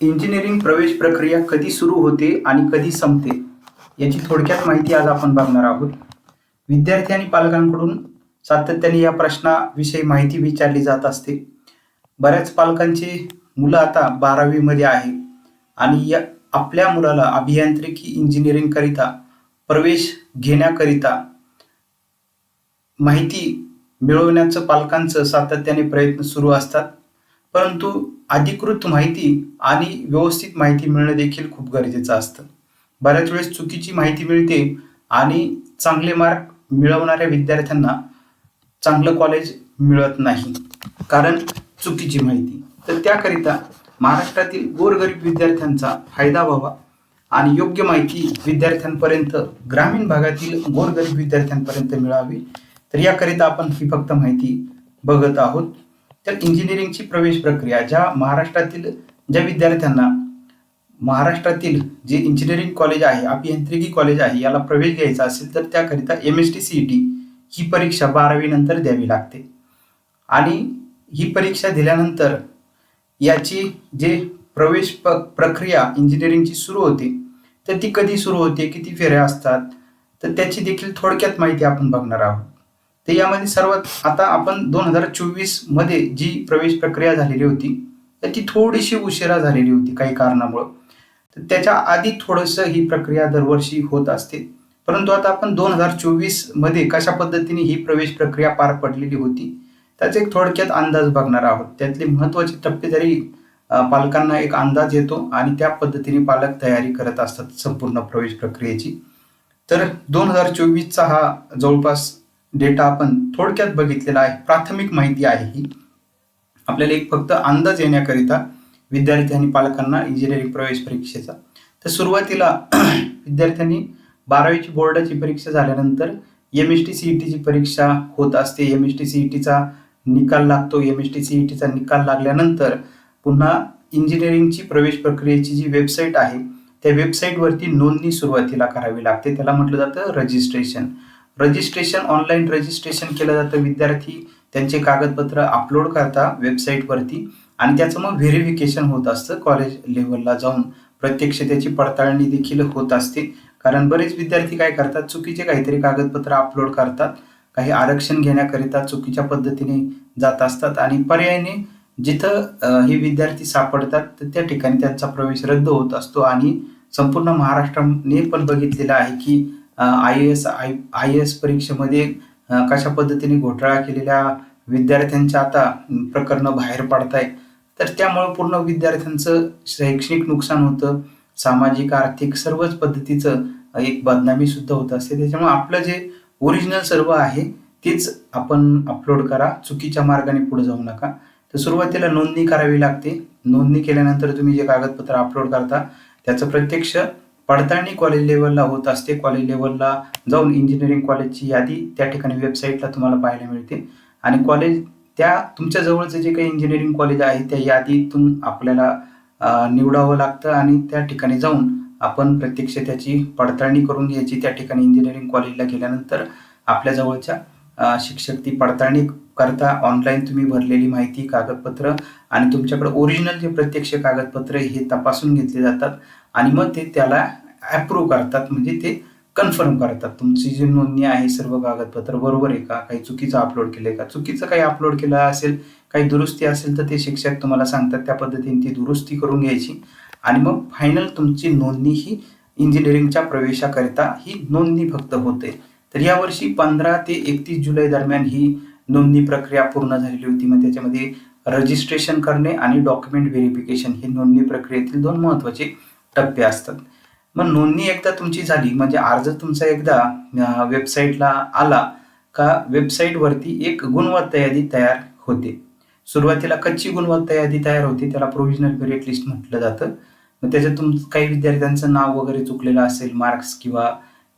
Engineering प्रवेश प्रक्रिया कधी सुरू होते आणि कधी संपते याची थोडक्यात माहिती आज आपण बघणार आहोत. विद्यार्थी आणि पालकांकडून सातत्याने या प्रश्नाविषयी माहिती विचारली जात असते. बऱ्याच पालकांची मुलं आता बारावीमध्ये आहे आणि या आपल्या मुलाला अभियांत्रिकी इंजिनिअरिंगकरिता प्रवेश घेण्याकरिता माहिती मिळवण्याचं पालकांचं सातत्याने प्रयत्न सुरू असतात. परंतु अधिकृत माहिती आणि व्यवस्थित माहिती मिळणं देखील खूप गरजेचं असतं. बऱ्याच वेळेस चुकीची माहिती मिळते आणि चांगले मार्क मिळवणाऱ्या विद्यार्थ्यांना चांगलं कॉलेज मिळत नाही कारण चुकीची माहिती. तर त्याकरिता महाराष्ट्रातील गोरगरीब विद्यार्थ्यांचा फायदा व्हावा आणि योग्य माहिती विद्यार्थ्यांपर्यंत ग्रामीण भागातील गोरगरीब विद्यार्थ्यांपर्यंत मिळावी. तर याकरिता आपण ही फक्त माहिती बघत आहोत. तर इंजिनिअरिंगची प्रवेश प्रक्रिया ज्या महाराष्ट्रातील ज्या विद्यार्थ्यांना महाराष्ट्रातील जे इंजिनिअरिंग कॉलेज आहे अभियांत्रिकी कॉलेज आहे याला प्रवेश घ्यायचा असेल तर त्याकरिता M S T C T ही परीक्षा बारावी नंतर द्यावी लागते. आणि ही परीक्षा दिल्यानंतर याची जे प्रवेश प प्रक्रिया इंजिनिअरिंगची सुरू होते तर ती कधी सुरू होते किती फेऱ्या असतात तर त्याची देखील थोडक्यात माहिती आपण बघणार आहोत. तर यामध्ये सर्वात आता आपण दोन हजार चोवीसमध्ये जी प्रवेश प्रक्रिया झालेली होती तर ती थोडीशी उशिरा झालेली होती काही कारणामुळं. तर त्याच्या आधी थोडंसं ही प्रक्रिया दरवर्षी होत असते. परंतु आता आपण दोन हजार चोवीसमध्ये कशा पद्धतीने ही प्रवेश प्रक्रिया पार पडलेली होती त्याचा एक थोडक्यात अंदाज बघणार आहोत. त्यातले महत्त्वाचे टप्पे तरी पालकांना एक अंदाज येतो आणि त्या पद्धतीने पालक तयारी करत असतात संपूर्ण प्रवेश प्रक्रियेची. तर दोन हजार चोवीसचा हा जवळपास डेटा आपण थोडक्यात बघितलेला आहे. प्राथमिक माहिती आहे ही. आपल्याला एक फक्त अंदाज येण्याकरिता विद्यार्थी आणि पालकांना इंजिनिअरिंग प्रवेश परीक्षेचा. तर सुरुवातीला विद्यार्थ्यांनी बारावीची बोर्डाची परीक्षा झाल्यानंतर एम एस टी सी टीची परीक्षा होत असते. एम एस टी सी टीचा निकाल लागतो. एम एस टी सी टीचा निकाल लागल्यानंतर पुन्हा इंजिनिअरिंगची प्रवेश प्रक्रियेची जी वेबसाईट आहे त्या वेबसाईटवरती नोंदणी सुरुवातीला करावी लागते. त्याला म्हटलं जातं रजिस्ट्रेशन रजिस्ट्रेशन ऑनलाईन रजिस्ट्रेशन केलं जातं विद्यार्थी. त्यांचे कागदपत्र अपलोड करता वेबसाईटवरती आणि त्याचं मग व्हेरिफिकेशन होत असतं कॉलेज लेवलला जाऊन. प्रत्यक्ष त्याची पडताळणी देखील होत असते. कारण बरेच विद्यार्थी काय करतात? चुकीचे काहीतरी कागदपत्र अपलोड करतात. काही आरक्षण घेण्याकरिता चुकीच्या पद्धतीने जात असतात. आणि पर्यायाने जिथं हे विद्यार्थी सापडतात तर त्या ठिकाणी त्यांचा प्रवेश रद्द होत असतो. आणि संपूर्ण महाराष्ट्राने पण बघितलेलं आहे की I S I I S परीक्षेमध्ये कशा पद्धतीने घोटाळा केलेल्या विद्यार्थ्यांच्या आता प्रकरणं बाहेर पडत आहे तर त्यामुळे पूर्ण विद्यार्थ्यांचं शैक्षणिक नुकसान होतं. सामाजिक आर्थिक सर्वच पद्धतीचं एक बदनामी सुद्धा होत असते. त्याच्यामुळे आपलं जे ओरिजिनल सर्व आहे तेच आपण अपलोड करा. चुकीच्या मार्गाने पुढे जाऊ नका. तर सुरुवातीला नोंदणी करावी लागते. नोंदणी केल्यानंतर तुम्ही जे कागदपत्र अपलोड करता त्याचं प्रत्यक्ष पडताळणी कॉलेज लेवलला होत असते. कॉलेज लेवलला जाऊन इंजिनिअरिंग कॉलेजची यादी त्या ठिकाणी वेबसाईटला तुम्हाला पाहायला मिळते. आणि कॉलेज त्या तुमच्या जवळचं जे काही इंजिनिअरिंग कॉलेज आहे त्या यादीतून आपल्याला निवडावं लागतं आणि त्या ठिकाणी जाऊन आपण प्रत्यक्ष त्याची पडताळणी करून घ्यायची. त्या ठिकाणी इंजिनिअरिंग कॉलेजला गेल्यानंतर आपल्या जवळच्या शिक्षक ती पडताळणी करता ऑनलाईन तुम्ही भरलेली माहिती कागदपत्र आणि तुमच्याकडे ओरिजिनल जे प्रत्यक्ष कागदपत्र हे तपासून घेतले जातात आणि मग ते त्याला ॲप्रूव्ह करतात. म्हणजे ते कन्फर्म करतात. तुमची जी नोंदणी आहे सर्व कागदपत्र बरोबर आहे का? काही चुकीचं अपलोड केलं आहे का? चुकीचं काही अपलोड केलं असेल काही दुरुस्ती असेल तर ते शिक्षक तुम्हाला सांगतात. त्या पद्धतीने ती दुरुस्ती करून घ्यायची आणि मग फायनल तुमची नोंदणी ही इंजिनिअरिंगच्या प्रवेशाकरिता ही नोंदणी फक्त होते. तर यावर्षी पंधरा ते एकतीस जुलै दरम्यान ही नोंदणी प्रक्रिया पूर्ण झालेली होती. मग त्याच्यामध्ये रजिस्ट्रेशन करणे आणि डॉक्युमेंट व्हेरिफिकेशन हे नोंदणी प्रक्रियेतील दोन महत्त्वाचे टप्पे असतात. मग नोंदणी एकदा तुमची झाली म्हणजे अर्ज तुमचा एकदा वेबसाईटला आला का वेबसाईटवरती एक गुणवत्ता यादी तयार होते. सुरुवातीला कच्ची गुणवत्ता यादी तयार होते त्याला प्रोव्हिजनल मेरिट लिस्ट म्हटलं जातं. मग त्याच्यात तुम काही विद्यार्थ्यांचं नाव वगैरे चुकलेलं असेल मार्क्स किंवा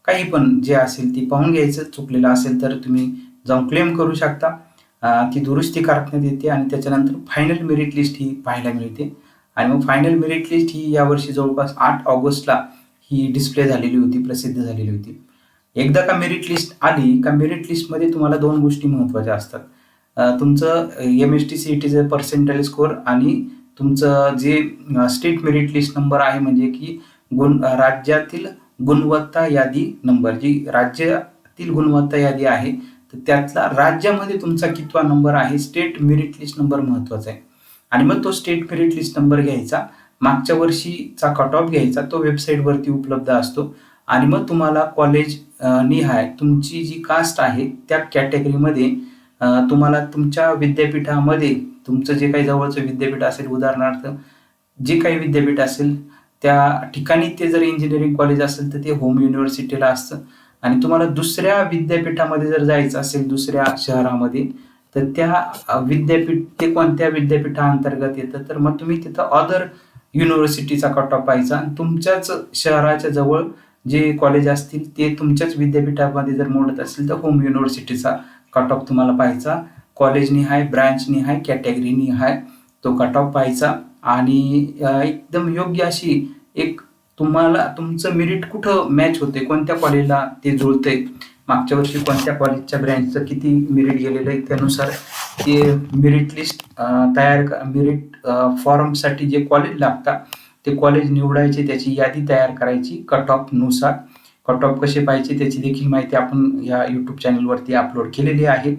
काही पण जे असेल ती पाहून घ्यायचं. चुकलेलं असेल तर तुम्ही जाऊन क्लेम करू शकता. ती दुरुस्ती करण्यात येते आणि त्याच्यानंतर फायनल मेरिट लिस्ट ही पाहायला मिळते. आणि मग फायनल मेरिट लिस्ट ही यावर्षी जवळपास आठ ऑगस्टला ही डिस्प्ले झालेली होती प्रसिद्ध झालेली होती. एकदा का मेरिट लिस्ट आली का मेरिट लिस्टमध्ये तुम्हाला दोन गोष्टी महत्त्वाच्या असतात. तुमचं एम एस टी सी टीचं पर्सेंटाईल स्कोअर आणि तुमचं जे स्टेट मेरिट लिस्ट नंबर आहे म्हणजे की गुण राज्यातील गुणवत्ता यादी नंबर जी राज्यातील गुणवत्ता यादी आहे तर त्यातला राज्यामध्ये तुमचा कितवा नंबर आहे? स्टेट मेरिट लिस्ट नंबर महत्त्वाचा आहे. आणि मग तो स्टेट मेरिट लिस्ट नंबर घ्यायचा. मागच्या वर्षीचा कट ऑफ घ्यायचा. तो वेबसाईटवरती उपलब्ध असतो. आणि मग तुम्हाला कॉलेज निहाय तुमची जी कास्ट आहे त्या कॅटेगरीमध्ये तुम्हाला तुमच्या विद्यापीठामध्ये तुमचं जे काही जवळचं विद्यापीठ असेल उदाहरणार्थ जे काही विद्यापीठ असेल त्या ठिकाणी ते जर इंजिनिअरिंग कॉलेज असेल तर ते होम युनिव्हर्सिटीला असतं. आणि तुम्हाला दुसऱ्या विद्यापीठामध्ये जर जायचं असेल दुसऱ्या शहरामध्ये तर त्या विद्यापीठ ते कोणत्या विद्यापीठाअंतर्गत येतं? तर मग तुम्ही तिथं अदर युनिव्हर्सिटीचा कट ऑफ पाहायचा आणि तुमच्याच शहराच्या जवळ जे कॉलेज असतील ते तुमच्याच विद्यापीठामध्ये जर मोडत असेल तर होम युनिव्हर्सिटीचा कट ऑफ तुम्हाला पाहायचा. कॉलेज निहाय ब्रँच निहाय कॅटेगरी निहाय तो कट ऑफ पाहायचा. आणि एकदम योग्य अशी एक तुम्हाला तुमचं मेरिट कुठं मॅच होते कोणत्या कॉलेजला ते जुळतंय? मागच्या वर्षी कोणत्या कॉलेजच्या ब्रँचचं किती मेरिट गेलेलं आहे त्यानुसार ते मेरिट लिस्ट तयार मेरिट फॉर्मसाठी जे कॉलेज लागतात ते कॉलेज निवडायचे त्याची यादी तयार करायची कट ऑफनुसार कट ऑफ कसे पाहिजे त्याची देखील माहिती आपण या यूट्यूब चॅनलवरती अपलोड केलेली आहे.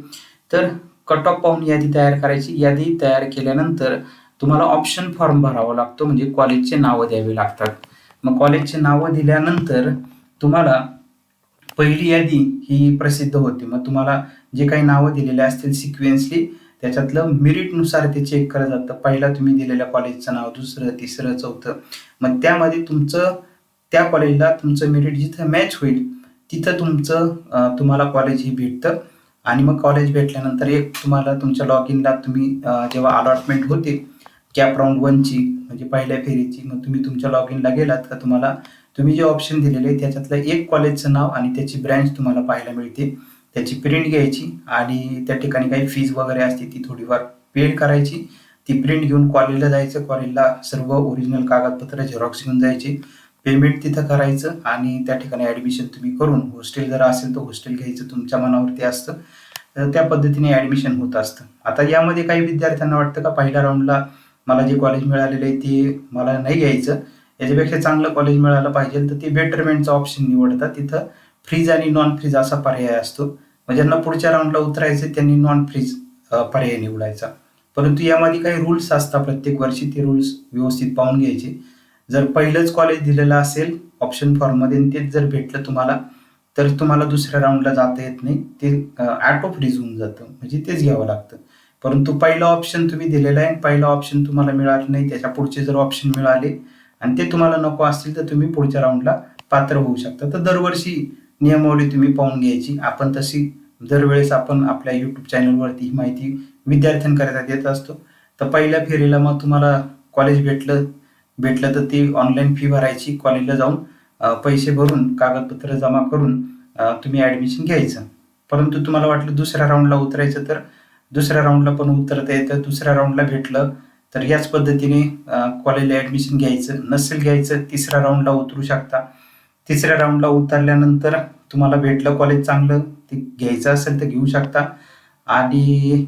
तर कट ऑफ पाहून यादी तयार करायची. यादी तयार केल्यानंतर तुम्हाला ऑप्शन फॉर्म भरावा लागतो म्हणजे कॉलेजचे नावं द्यावे लागतात. मग कॉलेजचे नावं दिल्यानंतर तुम्हाला पहिली यादी ही प्रसिद्ध होते. मग तुम्हाला जे काही नावं दिलेले असतील सिक्वेन्सली त्याच्यातलं मेरिटनुसार ते चेक करत जातं. पहिला तुम्ही दिलेल्या कॉलेजचं नाव दुसरं तिसरं चौथं. मग त्यामध्ये तुमचं त्या कॉलेजला तुमचं मेरिट जिथं मॅच होईल तिथं तुमचं तुम्हाला कॉलेज ही भेटतं. आणि मग कॉलेज भेटल्यानंतर एक तुम्हाला तुमच्या लॉग इनला तुम्ही जेव्हा अलॉटमेंट होते कॅप राऊंड वनची म्हणजे पहिल्या फेरीची मग तुम्ही तुमच्या लॉग इनला गेलात का तुम्हाला तुम्ही जे ऑप्शन दिलेले त्याच्यातलं एक कॉलेजचं नाव आणि त्याची ब्रँच तुम्हाला पाहायला मिळते. त्याची प्रिंट घ्यायची आणि त्या ठिकाणी काही फीज वगैरे असते ती थोडीफार पेड करायची. ती प्रिंट घेऊन कॉलेजला जायचं कॉलेजला सर्व ओरिजिनल कागदपत्र झेरॉक्स घेऊन जायचे. पेमेंट तिथं करायचं आणि त्या ठिकाणी ॲडमिशन तुम्ही करून हॉस्टेल जर असेल तर हॉस्टेल घ्यायचं तुमच्या मनावरती असतं. तर त्या पद्धतीने ॲडमिशन होत असतं. आता यामध्ये काही विद्यार्थ्यांना वाटतं का पहिल्या राऊंडला मला जे कॉलेज मिळालेलं आहे ते मला नाही घ्यायचं. याच्यापेक्षा चांगलं कॉलेज मिळालं पाहिजे तर ते बेटरमेंटचा ऑप्शन निवडतात. तिथं फ्रीज आणि नॉन फ्रीज असा पर्याय असतो. मग ज्यांना पुढच्या राऊंडला उतरायचं त्यांनी नॉन फ्रीज पर्याय निवडायचा. परंतु यामध्ये काही रूल्स असतात प्रत्येक वर्षी. ते रूल्स व्यवस्थित पाहून घ्यायचे. जर पहिलंच कॉलेज दिलेलं असेल ऑप्शन फॉर्ममध्ये तेच जर भेटलं तुम्हाला तर तुम्हाला दुसऱ्या राऊंडला जाता येत नाही. ते ॲटो फ्रीज होऊन जातं. म्हणजे तेच घ्यावं लागतं. परंतु पहिलं ऑप्शन तुम्ही दिलेला आहे पहिलं ऑप्शन तुम्हाला मिळालं नाही त्याच्या पुढचे जर ऑप्शन मिळाले आणि ते तुम्हाला नको असतील तर तुम्ही पुढच्या राऊंडला पात्र होऊ शकता. तर दरवर्षी नियमावली तुम्ही पाहून घ्यायची. आपण तशी दरवेळेस आपण आपल्या युट्यूब चॅनलवरती ही माहिती विद्यार्थ्यांकरिता देत असतो. तर पहिल्या फेरीला मग तुम्हाला कॉलेज भेटलं भेटलं तर ती ऑनलाईन फी भरायची. कॉलेजला जाऊन पैसे भरून कागदपत्र जमा करून तुम्ही ॲडमिशन घ्यायचं. परंतु तुम्हाला वाटलं दुसऱ्या राऊंडला उतरायचं तर दुसऱ्या राऊंडला पण उतरता येतं दुसऱ्या राऊंडला भेटलं. तर याच पद्धतीने कॉलेजला ॲडमिशन घ्यायचं नसेल घ्यायचं तिसऱ्या राऊंडला उतरू शकता. तिसऱ्या राऊंडला उतरल्यानंतर तुम्हाला भेटलं कॉलेज चांगलं ते घ्यायचं असेल तर घेऊ शकता. आणि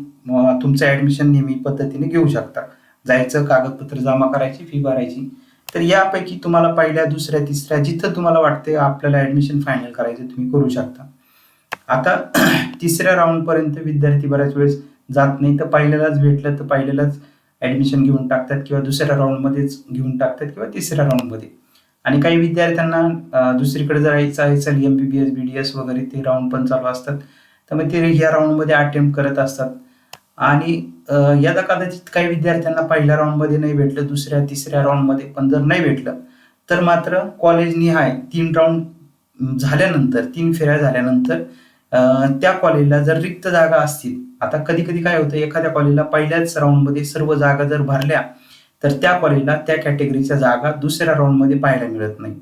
तुमचं ॲडमिशन नेहमी पद्धतीने घेऊ शकता. जायचं कागदपत्र जमा करायची फी भरायची. तर यापैकी तुम्हाला पहिल्या दुसऱ्या तिसऱ्या जिथं तुम्हाला वाटते आपल्याला ॲडमिशन फायनल करायचं तुम्ही करू शकता. आता तिसऱ्या राऊंडपर्यंत विद्यार्थी बऱ्याच वेळेस जात नाही. तर पहिल्यालाच भेटलं तर पहिल्यालाच ॲडमिशन घेऊन टाकतात किंवा दुसऱ्या राऊंडमध्येच घेऊन टाकतात किंवा तिसऱ्या राऊंडमध्ये आणि काही विद्यार्थ्यांना दुसरीकडे जायचं आहे चल M B B S B D S वगैरे ते राऊंड पण चालू असतात. तर मग ते ह्या राऊंडमध्ये अटेम्प्ट करत असतात. आणि यादा कदाचित काही विद्यार्थ्यांना पहिल्या राऊंडमध्ये नाही भेटलं दुसऱ्या तिसऱ्या राऊंडमध्ये पण जर नाही भेटलं तर मात्र कॉलेज निहाय तीन राऊंड झाल्यानंतर तीन फेऱ्या झाल्यानंतर त्या कॉलेजला जर रिक्त जागा असतील आता कधी कधी काय होतं एखाद्या कॉलेजला पहिल्याच राऊंडमध्ये सर्व जागा जर भरल्या तर त्या कॉलेजला त्या कॅटेगरीच्या जागा दुसऱ्या राऊंडमध्ये पाहायला मिळत नाही.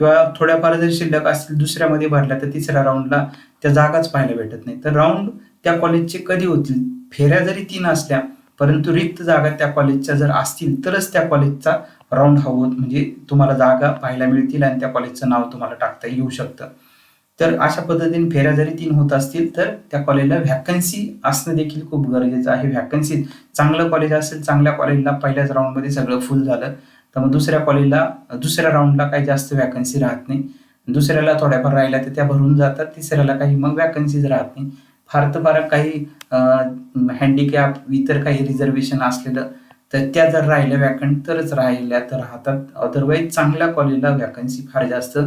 किंवा थोड्याफार जर शिल्लक असतील दुसऱ्यामध्ये भरल्या तर तिसऱ्या राऊंडला त्या जागाच पाहायला भेटत नाही. तर राऊंड त्या कॉलेजचे कधी होतील? फेऱ्या जरी तीन असल्या परंतु रिक्त जागा त्या कॉलेजच्या जर असतील तरच त्या कॉलेजचा राऊंड हा होत म्हणजे तुम्हाला जागा पाहायला मिळतील आणि त्या कॉलेजचं नाव तुम्हाला टाकता येऊ शकतं. तर अशा पद्धतीने फेऱ्या जरी तीन होत असतील तर त्या कॉलेजला व्हॅकन्सी असणं देखील खूप गरजेचं आहे. व्हॅकन्सी चांगलं कॉलेज असेल चांगल्या कॉलेजला पहिल्याच राऊंडमध्ये सगळं फुल झालं. तर मग दुसऱ्या कॉलेजला दुसऱ्या राऊंडला काही जास्त व्हॅकन्सी राहत नाही. दुसऱ्याला थोड्याफार राहिल्या तर त्या भरून जातात. तिसऱ्याला काही मग व्हॅकन्सीज राहत नाही. फार तर फार काही हँडिकॅप इतर काही रिझर्वेशन असलेलं तर त्या जर राहिल्या व्हॅकंट तरच राहिल्या तर राहतात. अदरवाईज चांगल्या कॉलेजला व्हॅकन्सी फार जास्त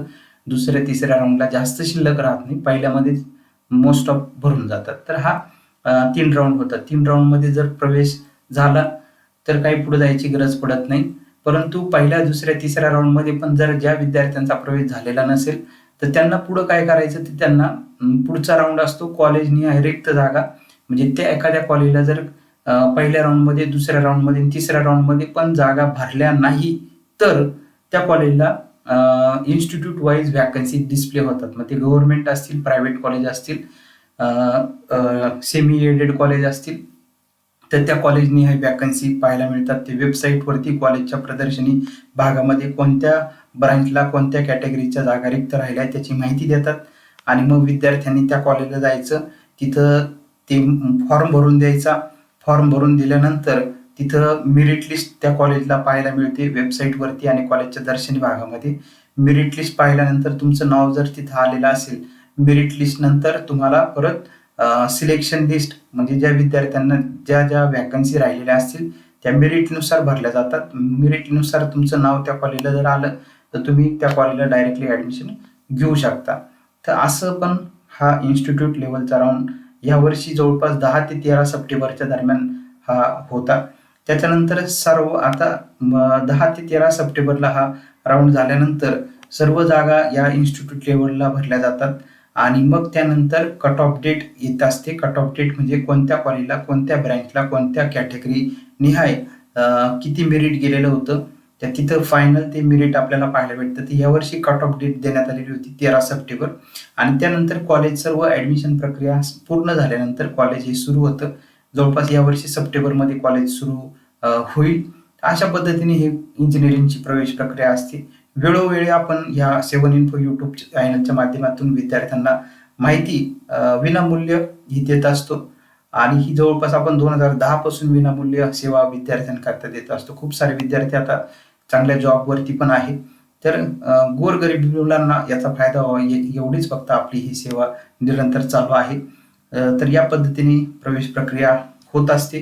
दुसऱ्या तिसऱ्या राऊंडला जास्त शिल्लक राहत नाही. पहिल्यामध्ये मोस्ट ऑफ भरून जातात. तर हा तीन राऊंड होतात. तीन राऊंडमध्ये जर प्रवेश झाला तर काही पुढे जायची गरज पडत नाही. परंतु पहिल्या दुसऱ्या तिसऱ्या राऊंडमध्ये पण जर ज्या विद्यार्थ्यांचा प्रवेश झालेला नसेल तर त्यांना पुढं काय करायचं ते त्यांना पुढचा राऊंड असतो. कॉलेजनी रिक्त जागा. म्हणजे त्या एखाद्या कॉलेजला जर पहिल्या राऊंडमध्ये दुसऱ्या राऊंडमध्ये तिसऱ्या राऊंडमध्ये पण जागा भरल्या नाही तर त्या कॉलेजला इन्स्टिट्यूट वाईज व्हॅकन्सी डिस्प्ले होतात. मग ते गव्हर्नमेंट असतील प्रायव्हेट कॉलेज असतील सेमी एडेड कॉलेज असतील तर त्या कॉलेजनी हे वॅकन्सी पाहायला मिळतात. ते वेबसाईटवरती कॉलेजच्या प्रदर्शनी भागामध्ये कोणत्या ब्रांचला कोणत्या कॅटेगरीच्या जागा रिक्त राहिल्या त्याची माहिती देतात. आणि मग विद्यार्थ्यांनी त्या कॉलेजला जायचं. तिथं ते फॉर्म भरून द्यायचा. फॉर्म भरून दिल्यानंतर तिथं मेरिट लिस्ट त्या कॉलेजला पाहायला मिळते वेबसाईटवरती आणि कॉलेजच्या दर्शनी भागामध्ये. मेरिट लिस्ट पाहिल्यानंतर तुमचं नाव जर तिथं आलेलं असेल मेरिट लिस्ट नंतर तुम्हाला परत सिलेक्शन लिस्ट म्हणजे ज्या विद्यार्थ्यांना ज्या ज्या व्हॅकन्सी राहिलेल्या असतील त्या मेरिटनुसार भरल्या जातात. मेरिटनुसार तुमचं नाव त्या कॉलेजला जर आलं तर तुम्ही त्या कॉलेजला डायरेक्टली ॲडमिशन घेऊ शकता. तर असं पण हा इन्स्टिट्यूट लेवलचा राऊंड यावर्षी जवळपास दहा ते तेरा सप्टेंबरच्या दरम्यान हा होता. त्याच्यानंतर सर्व आता दहा ते तेरा सप्टेंबरला हा राऊंड झाल्यानंतर सर्व जागा या इन्स्टिट्यूट लेवलला भरल्या जातात. आणि मग त्यानंतर कट ऑफ डेट येत असते. कट ऑफ डेट म्हणजे कोणत्या कॉलेजला कोणत्या ब्रँचला कोणत्या कॅटेगरी निहाय किती मेरिट गेलेलं होतं. त्या तिथं फायनल ते मेरिट आपल्याला पाहायला भेटतं. तर यावर्षी कट ऑफ डेट देण्यात आलेली होती तेरा सप्टेंबर. आणि त्यानंतर कॉलेज सर्व ॲडमिशन प्रक्रिया पूर्ण झाल्यानंतर कॉलेज हे सुरू होतं. जवळपास यावर्षी सप्टेंबरमध्ये कॉलेज सुरू होईल. अशा पद्धतीने हे इंजिनिअरिंगची प्रवेश प्रक्रिया असते. वेळोवेळी आपण या सेवन इन्फो युट्यूब चॅनलच्या माध्यमातून विद्यार्थ्यांना माहिती विनामूल्य ही देत असतो. आणि ही जवळपास आपण दोन हजार दहा पासून विनामूल्य सेवा विद्यार्थ्यांकरता देत असतो. खूप सारे विद्यार्थी आता चांगल्या जॉबवरती पण आहेत तर गोरगरीब मुलांना याचा फायदा व्हावा एवढीच फक्त आपली ही सेवा निरंतर चालू आहे. तर या पद्धतीने प्रवेश प्रक्रिया होत असते.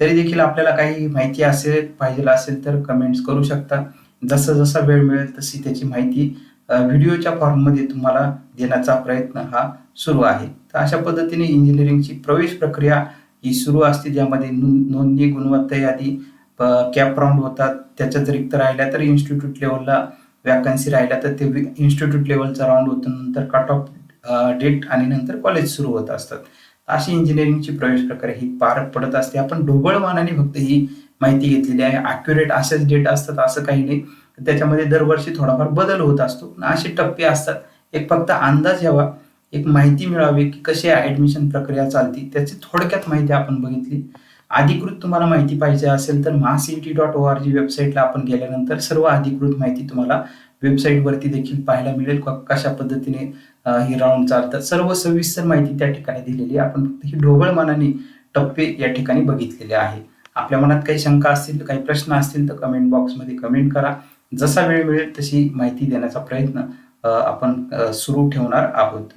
तरी देखील आपल्याला काही माहिती असेल पाहिजे असेल तर कमेंट्स करू शकता. जसं जसा वेळ मिळेल तशी त्याची माहिती व्हिडिओच्या फॉर्ममध्ये तुम्हाला देण्याचा प्रयत्न हा सुरू आहे. तर अशा पद्धतीने इंजिनिअरिंगची प्रवेश प्रक्रिया ही सुरू असते ज्यामध्ये नोंदणी गुणवत्ता यादी कॅप राऊंड होतात. त्याच्या रिक्त राहिल्या तर इन्स्टिट्यूट लेवलला वॅकन्सी राहिल्या तर ते इन्स्टिट्यूट लेवलचा राऊंड होतो. नंतर कट ऑफ डेट आणि नंतर कॉलेज सुरू होत असतात. अशी इंजिनिअरिंगची प्रवेश प्रक्रिया ही पार पडत असते. आपण ढोबळमानाने फक्त ही माहिती घेतलेली आहे. अॅक्युरेट असेच डेट असतात असं काही नाही. त्याच्यामध्ये दरवर्षी थोडाफार बदल होत असतो. असे टप्पे असतात. एक फक्त अंदाज यावा एक माहिती मिळावी की कशी ऍडमिशन प्रक्रिया चालती. त्याची थोडक्यात माहिती आपण बघितली. अधिकृत तुम्हाला माहिती पाहिजे असेल तर महासीईटी डॉट ओ आर जी वेबसाईटला आपण गेल्यानंतर सर्व अधिकृत माहिती तुम्हाला वेबसाईटवरती देखील पाहायला मिळेल. कशा पद्धतीने ही राऊंड चालतात. सर्व सविस्तर माहिती त्या ठिकाणी दिलेली आहे. आपण फक्त ही ढोबळ मनाने टप्पे या ठिकाणी बघितलेले आहे. आपल्या मनात काही शंका असतील काही प्रश्न असतील तर कमेंट बॉक्समध्ये कमेंट करा. जसा वेळ मिळेल तशी माहिती देण्याचा प्रयत्न आपण सुरू ठेवणार आहोत.